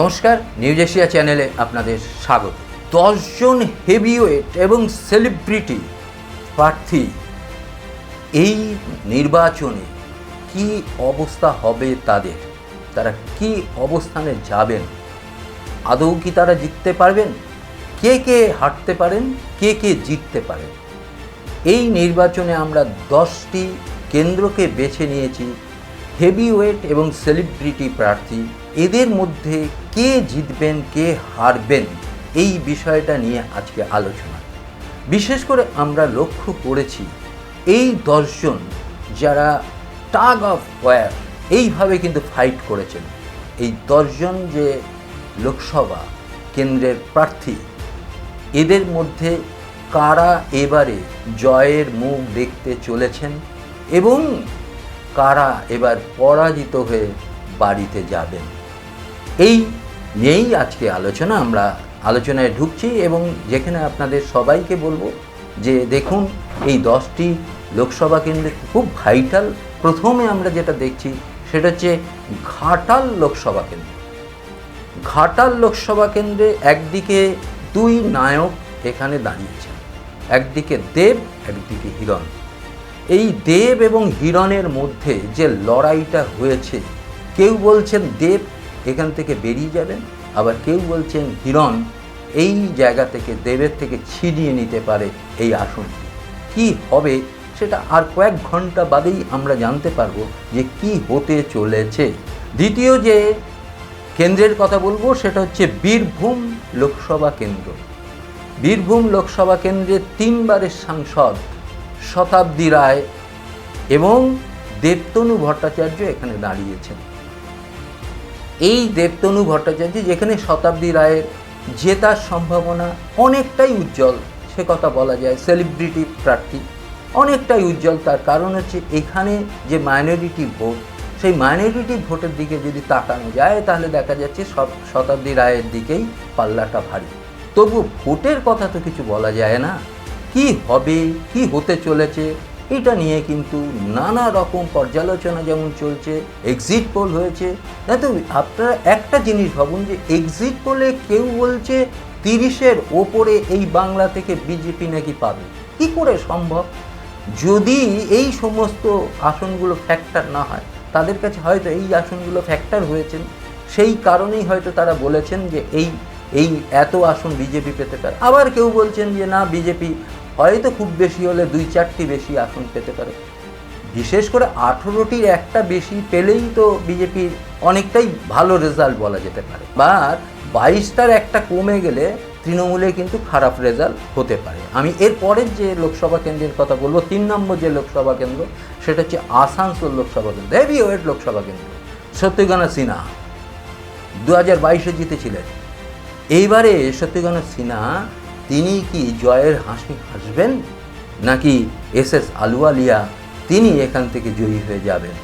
নমস্কার, news Asia চ্যানেলে আপনাদের স্বাগত। দশজন হেভিওয়েট এবং সেলিব্রিটি প্রার্থী এই নির্বাচনে কি অবস্থা হবে তাদের? তারা কি অবস্থানে যাবেন? আদৌ কি তারা জিততে পারবেন? কে কে হাঁটতে পারেন? কে কে জিততে পারেন? এই নির্বাচনে আমরা দশটি কেন্দ্রকে বেছে নিয়েছি। হেভিওয়েট এবং সেলিব্রিটি প্রার্থী, এদের মধ্যে কে জিতবেন, কে হারবেন, এই বিষয়টা নিয়ে আজকে আলোচনা। বিশেষ করে আমরা লক্ষ্য করেছি, এই দশজন যারা টাগ অফ ওয়ার, এইভাবে কিন্তু ফাইট করেছেন। এই দশজন যে লোকসভা কেন্দ্রের প্রার্থী, এদের মধ্যে কারা এবারে জয়ের মুখ দেখতে চলেছেন এবং কারা এবার পরাজিত হয়ে বাড়িতে যাবেন? এই নিয়েই আজকে আলোচনা। আমরা আলোচনায় ঢুকছি এবং যেখানে আপনাদের সবাইকে বলব যে দেখুন, এই দশটি লোকসভা কেন্দ্রে খুব ভাইটাল প্রথমে আমরা যেটা দেখছি সেটা হচ্ছে ঘাটাল লোকসভা কেন্দ্র। ঘাটাল লোকসভা কেন্দ্রে একদিকে দুই নায়ক এখানে দাঁড়িয়েছেন, একদিকে দেব, একদিকে হিরণ। এই দেব এবং হিরণের মধ্যে যে লড়াইটা হয়েছে, কেউ বলছেন দেব এখান থেকে বেরিয়ে যাবেন, আবার কেউ বলছেন হিরণ এই জায়গা থেকে দেবের থেকে ছিনিয়ে নিতে পারে এই আসনটি কি হবে সেটা আর কয়েক ঘণ্টা বাদেই আমরা জানতে পারব যে কি হতে চলেছে। দ্বিতীয় যে কেন্দ্রের কথা বলব, সেটা হচ্ছে বীরভূম লোকসভা কেন্দ্র। বীরভূম লোকসভা কেন্দ্রের তিনবারের সাংসদ শতাব্দী রায় এবং দেবতনু ভট্টাচার্য এখানে দাঁড়িয়েছেন। এই দেবতনু ভট্টাচার্য যেখানে শতাব্দী রায়ের জেতার সম্ভাবনা অনেকটাই উজ্জ্বল, সে কথা বলা যায় সেলিব্রিটি প্রার্থী অনেকটাই উজ্জ্বল। তার কারণ হচ্ছে এখানে যে মাইনরিটি ভোট, সেই মাইনরিটি ভোটের দিকে যদি তাকানো যায়, তাহলে দেখা যাচ্ছে সব শতাব্দী রায়ের দিকেই পাল্লাটা ভারী। তবু ভোটের কথা তো কিছু বলা যায় না। কি হবে, কি হতে চলেছে, এটা নিয়ে কিন্তু নানা রকম পর্যালোচনা যেমন চলছে এক্সিট পোল হয়েছে। না তো আপনারা একটা জিনিস ভাবুন যে এক্সিট পোলে কেউ বলছে তিরিশের ওপরে এই বাংলা থেকে বিজেপি নাকি পাবে। কি করে সম্ভব? যদি এই সমস্ত আসনগুলো ফ্যাক্টর না হয়, তাদের কাছে হয়তো এই আসনগুলো ফ্যাক্টর হয়েছেন সেই কারণেই হয়তো তারা বলেছেন যে এই এই এত আসন বিজেপি পেতে পারে। আবার কেউ বলছেন যে না বিজেপি হয়তো খুব বেশি হলে দুই চারটি বেশি আসন পেতে পারে। বিশেষ করে আঠেরোটির একটা বেশি পেলেই তো বিজেপির অনেকটাই ভালো রেজাল্ট বলা যেতে পারে। বা বাইশটার একটা কমে গেলে তৃণমূলে কিন্তু খারাপ রেজাল্ট হতে পারে। আমি এর পরের যে লোকসভা কেন্দ্রের কথা বলব, তিন নম্বর যে লোকসভা কেন্দ্র, সেটা হচ্ছে আসানসোল লোকসভা কেন্দ্র হেভি ওয়েট লোকসভা কেন্দ্র সত্যগানা সিনহা। দু হাজার বাইশে জিতেছিলেন। এইবারে সত্যগানা সিনহা তিনি কি জয়ের হাসি হাসবেন? নাকি এস এস আলুয়ালিয়া তিনি এখান থেকে জয়ী হয়ে যাবেন?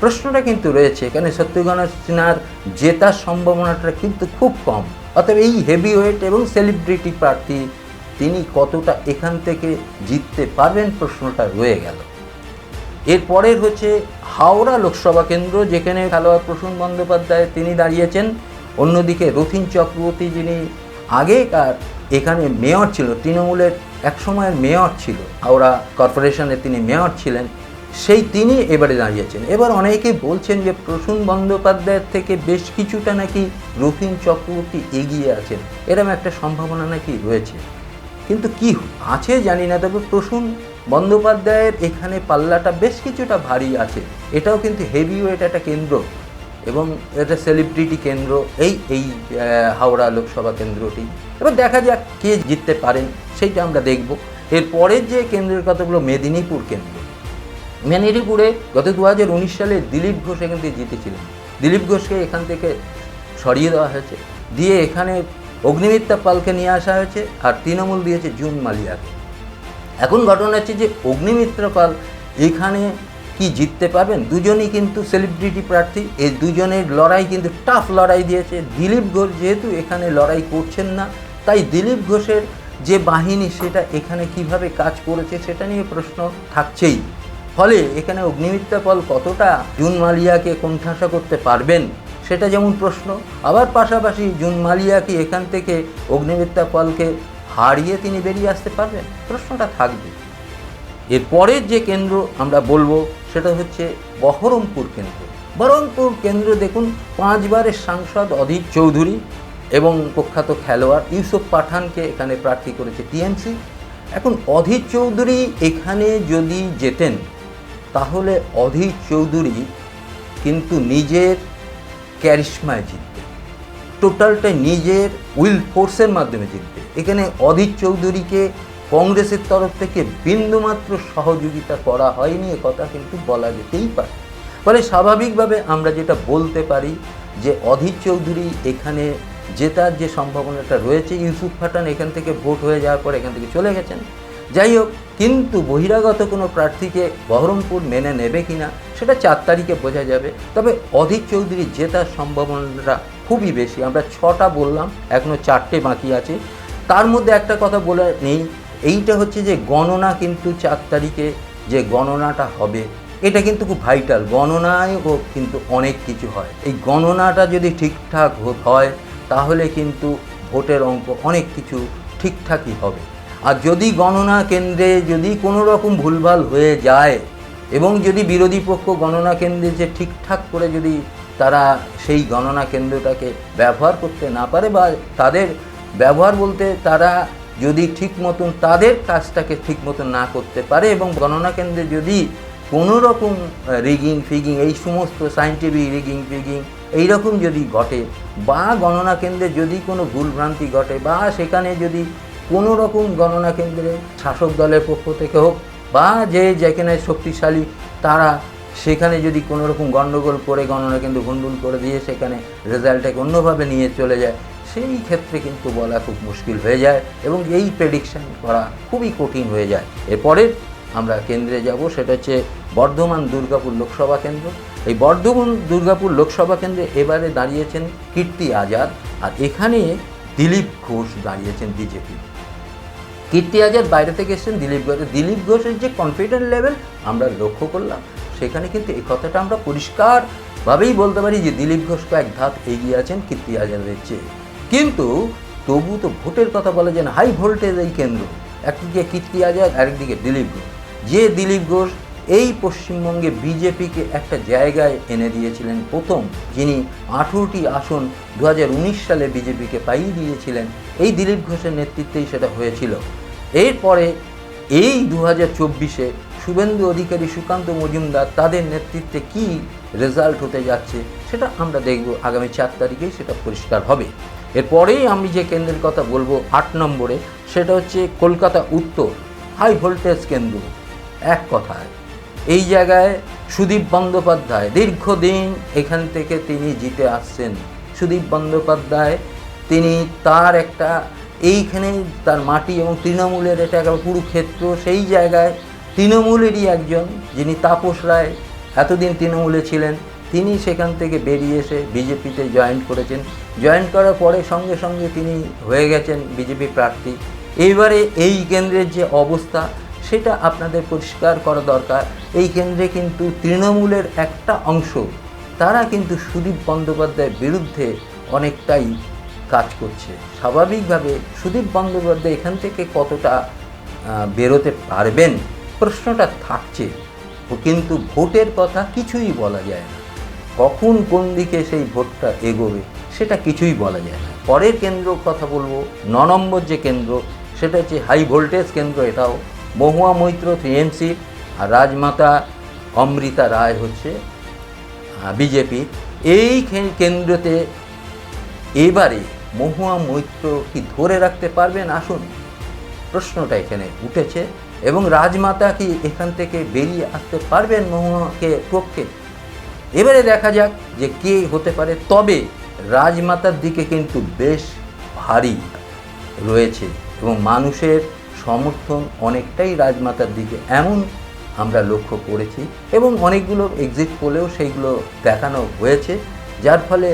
প্রশ্নটা কিন্তু রয়েছে, এখানে সত্যগানা সিনহার জেতার সম্ভাবনাটা কিন্তু খুব কম। অতএব এই হেভি ওয়েট এবং সেলিব্রিটি প্রার্থী তিনি কতটা এখান থেকে জিততে পারবেন প্রশ্নটা রয়ে গেল। এরপরের হচ্ছে হাওড়া লোকসভা কেন্দ্র, যেখানে খেলোয়াড় প্রসূন বন্দ্যোপাধ্যায় তিনি দাঁড়িয়েছেন। অন্যদিকে রথিন চক্রবর্তী যিনি আগেকার এখানে মেয়র ছিল, তৃণমূলের একসময়ের মেয়র ছিল, হাওড়া কর্পোরেশনে তিনি মেয়র ছিলেন, সেই তিনি এবারে দাঁড়িয়েছেন। এবার অনেকেই বলছেন যে প্রসূন বন্দ্যোপাধ্যায়ের থেকে বেশ কিছুটা নাকি রথিন চক্রবর্তী এগিয়ে আছেন, এরকম একটা সম্ভাবনা নাকি রয়েছে। কিন্তু কি আছে জানি না, তবে প্রসূন বন্দ্যোপাধ্যায়ের এখানে পাল্লাটা বেশ কিছুটা ভারী আছে, এটাও কিন্তু হেভি ওয়েট একটা কেন্দ্র এবং এটা সেলিব্রিটি কেন্দ্র, এই এই হাওড়া লোকসভা কেন্দ্রটি। এবার দেখা যাক কে জিততে পারেন সেইটা আমরা দেখব। এরপরের যে কেন্দ্রের কথা বলব মেদিনীপুর কেন্দ্র। মেদিনীপুরে গত দু হাজার উনিশ সালে দিলীপ ঘোষ এখান থেকে জিতেছিলেন। দিলীপ ঘোষকে এখান থেকে সরিয়ে দেওয়া হয়েছে। দিয়ে এখানে অগ্নিমিত্রা পালকে নিয়ে আসা হয়েছে আর তৃণমূল দিয়েছে জুন মালিয়াকে। এখন ঘটনা হচ্ছে যে অগ্নিমিত্রা পাল এখানে কি জিততে পারবেন? দুজনই কিন্তু সেলিব্রিটি প্রার্থী। এই দুজনের লড়াই কিন্তু টাফ লড়াই দিয়েছে। দিলীপ ঘোষ যেহেতু এখানে লড়াই করছেন না তাই দিলীপ ঘোষের যে বাহিনী সেটা এখানে কীভাবে কাজ করেছে সেটা নিয়ে প্রশ্ন থাকছেই। ফলে এখানে অগ্নিমিত্রা পল কতটা জুন মালিয়াকে কোণঠাসা করতে পারবেন সেটা যেমন প্রশ্ন, আবার পাশাপাশি জুন মালিয়া কি এখান থেকে অগ্নিমিত্রা পালকে হারিয়ে তিনি বেরিয়ে আসতে পারবেন? প্রশ্নটা থাকবে এর পরের যে কেন্দ্র আমরা বলব সেটা হচ্ছে বহরমপুর কেন্দ্র। বহরমপুর কেন্দ্র দেখুন, পাঁচবারের সাংসদ অধীর চৌধুরী এবং প্রখ্যাত খেলোয়াড় ইউসুফ পাঠানকে এখানে প্রার্থী করেছে টিএমসি। এখন অধীর চৌধুরী এখানে যদি যেতেন তাহলে অধীর চৌধুরী কিন্তু নিজের ক্যারিশমায় জিতবে টোটালটা নিজের উইল ফোর্সের মাধ্যমে জিতবে এখানে অধীর চৌধুরীকে কংগ্রেসের তরফ থেকে বিন্দুমাত্র সহযোগিতা করা হয়নি, এ কথা কিন্তু বলা যেতেই পারে। ফলে স্বাভাবিকভাবে আমরা যেটা বলতে পারি যে অধীর চৌধুরী এখানে জেতার যে সম্ভাবনাটা রয়েছে, ইউসুফ পাঠান এখান থেকে ভোট হয়ে যাওয়ার পর এখান থেকে চলে গেছেন। যাই হোক, কিন্তু বহিরাগত কোনো প্রার্থীকে বহরমপুর মেনে নেবে কিনা, সেটা চার তারিখে বোঝা যাবে। তবে অধীর চৌধুরী জেতার সম্ভাবনাটা খুবই বেশি। আমরা ছটা বললাম এখনও চারটে বাকি আছে। তার মধ্যে একটা কথা বলে নেই, এইটা হচ্ছে যে গণনা কিন্তু চার তারিখে যে গণনাটা হবে, এটা কিন্তু খুব ভাইটাল গণনায় কিন্তু অনেক কিছু হয়। এই গণনাটা যদি ঠিকঠাক হয় তাহলে কিন্তু ভোটের অঙ্ক অনেক কিছু ঠিকঠাকই হবে। আর যদি গণনা কেন্দ্রে যদি কোনো রকম ভুলভাল হয়ে যায় এবং যদি বিরোধী পক্ষ গণনা কেন্দ্রে যে ঠিকঠাক করে যদি তারা সেই গণনা কেন্দ্রটাকে ব্যবহার করতে না পারে বা তাদের ব্যবহার বলতে তারা যদি ঠিক মতন তাদের কাজটাকে ঠিক মতন না করতে পারে এবং গণনা কেন্দ্রে যদি কোনো রকম রিগিং ফিগিং এই সমস্ত সাইন্টিফিক রিগিং ফিগিং এইরকম যদি ঘটে, বা গণনা কেন্দ্রে যদি কোনো ভুলভ্রান্তি ঘটে, বা সেখানে যদি কোনো রকম গণনা কেন্দ্রে শাসক দলের পক্ষ থেকে হোক, বা যে যেখানে শক্তিশালী তারা সেখানে যদি কোনো রকম গণ্ডগোল করে গণনা কেন্দ্র ভণ্ডুল করে দিয়ে সেখানে রেজাল্টটাকে অন্যভাবে নিয়ে চলে যায়, সেই ক্ষেত্রে কিন্তু বলা খুব মুশকিল হয়ে যায় এবং এই প্রেডিকশান করা খুবই কঠিন হয়ে যায়। এরপরের আমরা কেন্দ্রে যাব, সেটা হচ্ছে বর্ধমান দুর্গাপুর লোকসভা কেন্দ্র। এই বর্ধমান দুর্গাপুর লোকসভা কেন্দ্রে এবারে দাঁড়িয়েছেন কীর্তি আজাদ, আর এখানে দিলীপ ঘোষ দাঁড়িয়েছেন বিজেপি। কীর্তি আজাদ বাইরে থেকে এসেছেন, দিলীপ ঘোষ। দিলীপ ঘোষের যে কনফিডেন্ট লেভেল আমরা লক্ষ্য করলাম। সেখানে কিন্তু এই কথাটা আমরা পরিষ্কারভাবেই বলতে পারি যে দিলীপ ঘোষ কয়েক ধাপ এগিয়ে আছেন কীর্তি আজাদের চেয়ে। কিন্তু তবু তো ভোটের কথা বলা যায় না হাই ভোল্টেজ এই কেন্দ্র। একদিকে কীর্তি আজাদ, আরেকদিকে দিলীপ ঘোষ। যে দিলীপ ঘোষ এই পশ্চিমবঙ্গে বিজেপিকে একটা জায়গায় এনে দিয়েছিলেন প্রথম, যিনি আঠেরোটি আসন দু হাজার উনিশ সালে বিজেপিকে পাইয়ে দিয়েছিলেন। এই দিলীপ ঘোষের নেতৃত্বেই সেটা হয়েছিল। এরপরে এই দু হাজার চব্বিশে শুভেন্দু অধিকারী, সুকান্ত মজুমদার তাদের নেতৃত্বে কি রেজাল্ট হতে যাচ্ছে, সেটা আমরা দেখব আগামী চার তারিখেই, সেটা পরিষ্কার হবে। এরপরেই আমি যে কেন্দ্রের কথা বলব আট নম্বরে, সেটা হচ্ছে কলকাতা উত্তর হাই ভোল্টেজ কেন্দ্র। এক কথায়। এই জায়গায় সুদীপ বন্দ্যোপাধ্যায় দীর্ঘদিন এখান থেকে তিনি জিতে আসছেন। সুদীপ বন্দ্যোপাধ্যায় তিনি তার একটা এইখানে তার মাটি এবং তৃণমূলের এটা একটা পুরো ক্ষেত্র, সেই জায়গায় তৃণমূলেরই একজন যিনি তাপস রায়, এতদিন তৃণমূলে ছিলেন। তিনি সেখান থেকে বেরিয়ে এসে বিজেপিতে জয়েন করেছেন। জয়েন করার পরে সঙ্গে সঙ্গে তিনি হয়ে গেছেন বিজেপি প্রার্থী। এইবারে এই কেন্দ্রের যে অবস্থা সেটা আপনাদের পরিষ্কার করা দরকার। এই কেন্দ্রে কিন্তু তৃণমূলের একটা অংশ, তারা কিন্তু সুদীপ বন্দ্যোপাধ্যায়ের বিরুদ্ধে অনেকটাই কাজ করছে। স্বাভাবিকভাবে সুদীপ বন্দ্যোপাধ্যায় এখান থেকে কতটা বেরোতে পারবেন? প্রশ্নটা থাকছে। কিন্তু ভোটের কথা কিছুই বলা যায় না। কখন কোন দিকে সেই ভোটটা এগোবে, সেটা কিছুই বলা যায় না। পরের কেন্দ্র কথা বলব, ন নম্বর যে কেন্দ্র, সেটা হচ্ছে হাই ভোল্টেজ কেন্দ্র এটাও। মহুয়া মৈত্র টিএমসি আর রাজমাতা অমৃতা রায় হচ্ছে বিজেপি। এই কেন্দ্রতে এবারে মহুয়া মৈত্র কি ধরে রাখতে পারবেন? আসুন, প্রশ্নটা এখানে উঠেছে। এবং রাজমাতা কি এখান থেকে বেরিয়ে আসতে পারবেন মহুয়াকে পক্ষে? এবারে দেখা যাক যে কে হতে পারে। তবে রাজমাতার দিকে কিন্তু বেশ ভারী রয়েছে এবং মানুষের সমর্থন অনেকটাই রাজমাতার দিকে, এমন আমরা লক্ষ্য করেছি এবং অনেকগুলো এক্সিট পোলেও সেইগুলো দেখানো হয়েছে, যার ফলে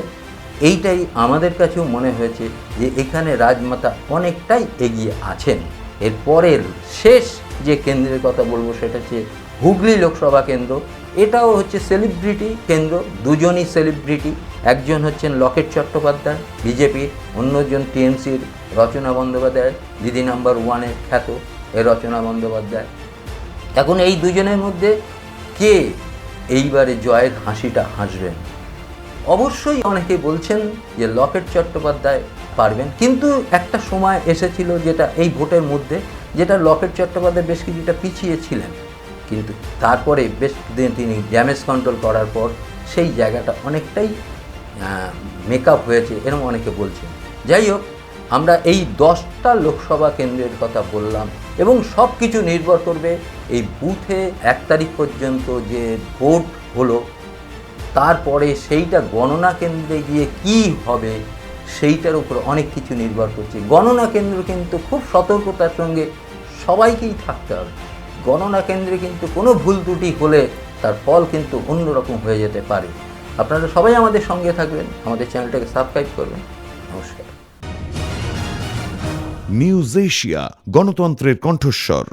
এইটাই আমাদের কাছেও মনে হয়েছে যে এখানে রাজমাতা অনেকটাই এগিয়ে আছেন। এর পরের শেষ যে কেন্দ্রের কথা বলব সেটা হচ্ছে হুগলি লোকসভা কেন্দ্র। এটাও হচ্ছে সেলিব্রিটি কেন্দ্র, দুজনই সেলিব্রিটি একজন হচ্ছেন লকেট চট্টোপাধ্যায়, বিজেপির, অন্যজন টিএমসির রচনা বন্দ্যোপাধ্যায়, দিদি নাম্বার ওয়ানের খ্যাত এ রচনা বন্দ্যোপাধ্যায়। এখন এই দুজনের মধ্যে কে এইবারে জয়ের হাসিটা হাসবেন? অবশ্যই অনেকে বলছেন যে লকেট চট্টোপাধ্যায় পারবেন, কিন্তু একটা সময় এসেছিল যেটা এই ভোটের মধ্যে, যেটা লকেট চট্টোপাধ্যায় বেশ কিছুটা পিছিয়ে ছিলেন। কিন্তু তারপরে বেশ দিন তিনি ড্যামেজ কন্ট্রোল করার পর সেই জায়গাটা অনেকটাই মেকআপ হয়েছে, এরকম অনেকে বলছে। যাই হোক, আমরা এই দশটা লোকসভা কেন্দ্রের কথা বললাম এবং সব কিছু নির্ভর করবে এই বুথে এক তারিখ পর্যন্ত যে ভোট হলো, তারপরে সেইটা গণনা কেন্দ্রে গিয়ে কি হবে, সেইটার উপর অনেক কিছু নির্ভর করছে। গণনা কেন্দ্র কিন্তু খুব সতর্কতার সঙ্গে সবাইকেই থাকতে হবে। গণনা কেন্দ্রে কিন্তু কোনো ভুল ত্রুটি হলে তার ফল কিন্তু অন্যরকম হয়ে যেতে পারে। আপনারা সবাই আমাদের সঙ্গে থাকবেন আমাদের চ্যানেলটাকে সাবস্ক্রাইব করবেন। নমস্কার। নিউজ এশিয়া গণতন্ত্রের কণ্ঠস্বর।